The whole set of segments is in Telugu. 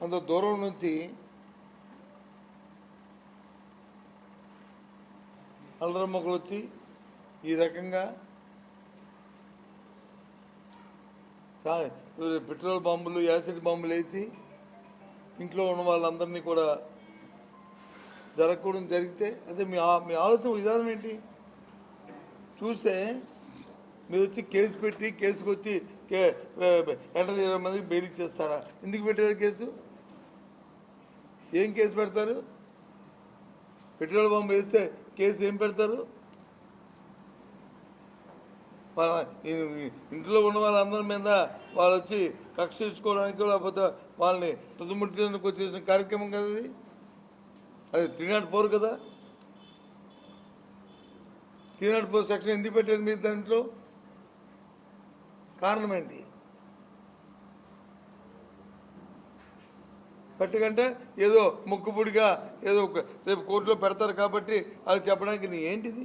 అంత దూరం నుంచి అల్లరమ్మకులు వచ్చి ఈ రకంగా పెట్రోల్ బాంబులు యాసిడ్ బాంబులు వేసి ఇంట్లో ఉన్న వాళ్ళందరినీ కూడా జరగకూడదు జరిగితే అదే మీ మీ ఆలోచన విధానం ఏంటి? చూస్తే మీరు వచ్చి కేసు పెట్టి కేసుకు వచ్చి కే ఎనభై చేయడం మంది బెయిల్ ఇచ్చేస్తారా? ఎందుకు పెట్టారు కేసు? ఏం కేసు పెడతారు? పెట్రోల్ బాంబు వేస్తే కేసు ఏం పెడతారు? ఇంట్లో ఉన్న వాళ్ళందరి మీద వాళ్ళు వచ్చి కక్ష తీర్చుకోవడానికి లేకపోతే వాళ్ళని తుదుముట్టడానికి వచ్చేసిన కార్యక్రమం కదా అది? అది త్రీ నాట్ ఫోర్ కదా? త్రీ నాట్ ఫోర్ సెక్షన్ ఎందుకు పెట్టేది మీరు దాంట్లో? కారణం ఏంటి? పెట్టకంటే ఏదో ముక్కుపుడిగా ఏదో ఒక రేపు కోర్టులో పెడతారు కాబట్టి అది చెప్పడానికి నీ ఏంటిది?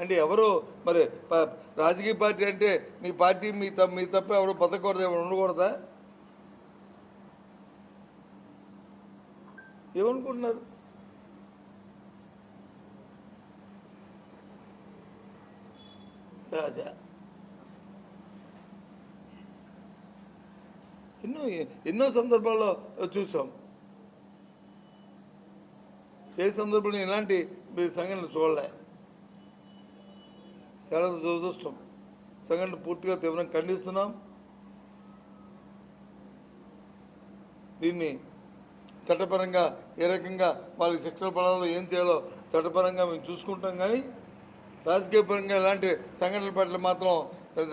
అంటే ఎవరు మరి రాజకీయ పార్టీ అంటే మీ పార్టీ మీ తప్ప మీ తప్ప ఎవరు బతకూడదు ఎవరు ఉండకూడదా? ఏమనుకుంటున్నారు? రాజా. ఎన్నో ఎన్నో సందర్భాల్లో చూసాం. ఏ సందర్భంలో ఇలాంటి మీరు చూడలే. చాలా దురదృష్టం. సంఘటన పూర్తిగా తీవ్రంగా ఖండిస్తున్నాం. దీన్ని చట్టపరంగా ఏ రకంగా వాళ్ళకి శిక్షణ పడాలో ఏం చేయాలో చట్టపరంగా మేము చూసుకుంటాం కానీ రాజకీయపరంగా ఇలాంటి సంఘటనల పట్ల మాత్రం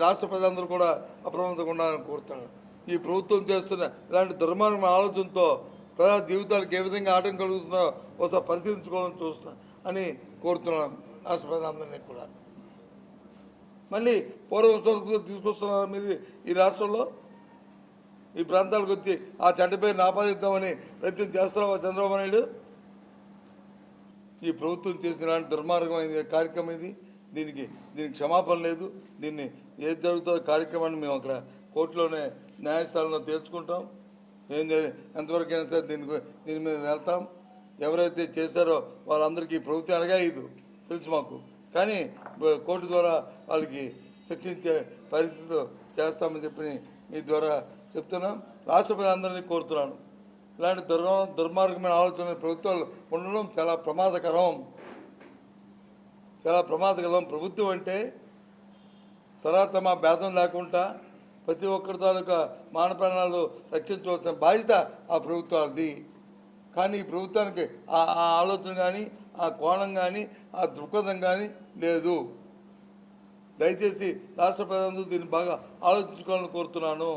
రాష్ట్ర ప్రజలందరూ కూడా అప్రమత్తంగా ఉండాలని కోరుతాను ఈ ప్రభుత్వం చేస్తున్న ఇలాంటి దుర్మార్గం ఆలోచనతో ప్రజా జీవితాలకు ఏ విధంగా ఆటం కలుగుతుందో ఒకసారి పరిశీలించుకోవాలని చూస్తా అని కోరుతున్నాను. రాష్ట్ర ప్రజలందరినీ కూడా. మళ్ళీ పూర్వం సంస్కృతి తీసుకొస్తున్నారు మీరు ఈ రాష్ట్రంలో. ఈ ప్రాంతాలకు వచ్చి ఆ చెడ్డపై నాపాదిద్దామని ఆపాదిద్దామని ప్రయత్నం చేస్తున్నావా చంద్రబాబు నాయుడు? ఈ ప్రభుత్వం చేసిన ఇలాంటి దుర్మార్గమైన కార్యక్రమం ఇది. దీనికి దీనికి క్షమాపణ లేదు. దీన్ని ఏది జరుగుతుందో కార్యక్రమాన్ని మేము అక్కడ కోర్టులోనే న్యాయస్థానంలో తేల్చుకుంటాం. ఏం ఎంతవరకు అయినా సరే దీని దీని మీద వెళ్తాం. ఎవరైతే చేశారో వాళ్ళందరికీ ప్రభుత్వం అనగా ఇది తెలుసు మాకు. కానీ కోర్టు ద్వారా వాళ్ళకి శిక్షించే పరిస్థితులు చేస్తామని చెప్పి మీ ద్వారా చెప్తున్నాం. రాష్ట్ర ప్రజలందరినీ కోరుతున్నాను. ఇలాంటి దుర్ దుర్మార్గమైన ఆలోచన ప్రభుత్వాలు ఉండడం చాలా ప్రమాదకరం. చాలా ప్రమాదకరం. ప్రభుత్వం అంటే సరాతమ భేదం లేకుండా ప్రతి ఒక్కరి తాలూకా మాన ప్రాణాలు రక్షించవలసిన బాధ్యత ఆ ప్రభుత్వాలది. కానీ ఈ ప్రభుత్వానికి ఆ ఆ ఆలోచన కానీ ఆ కోణం కానీ ఆ దృక్పథం కానీ లేదు. దయచేసి రాష్ట్ర ప్రజలందరూ దీన్ని బాగా ఆలోచించుకోవాలని కోరుతున్నాను.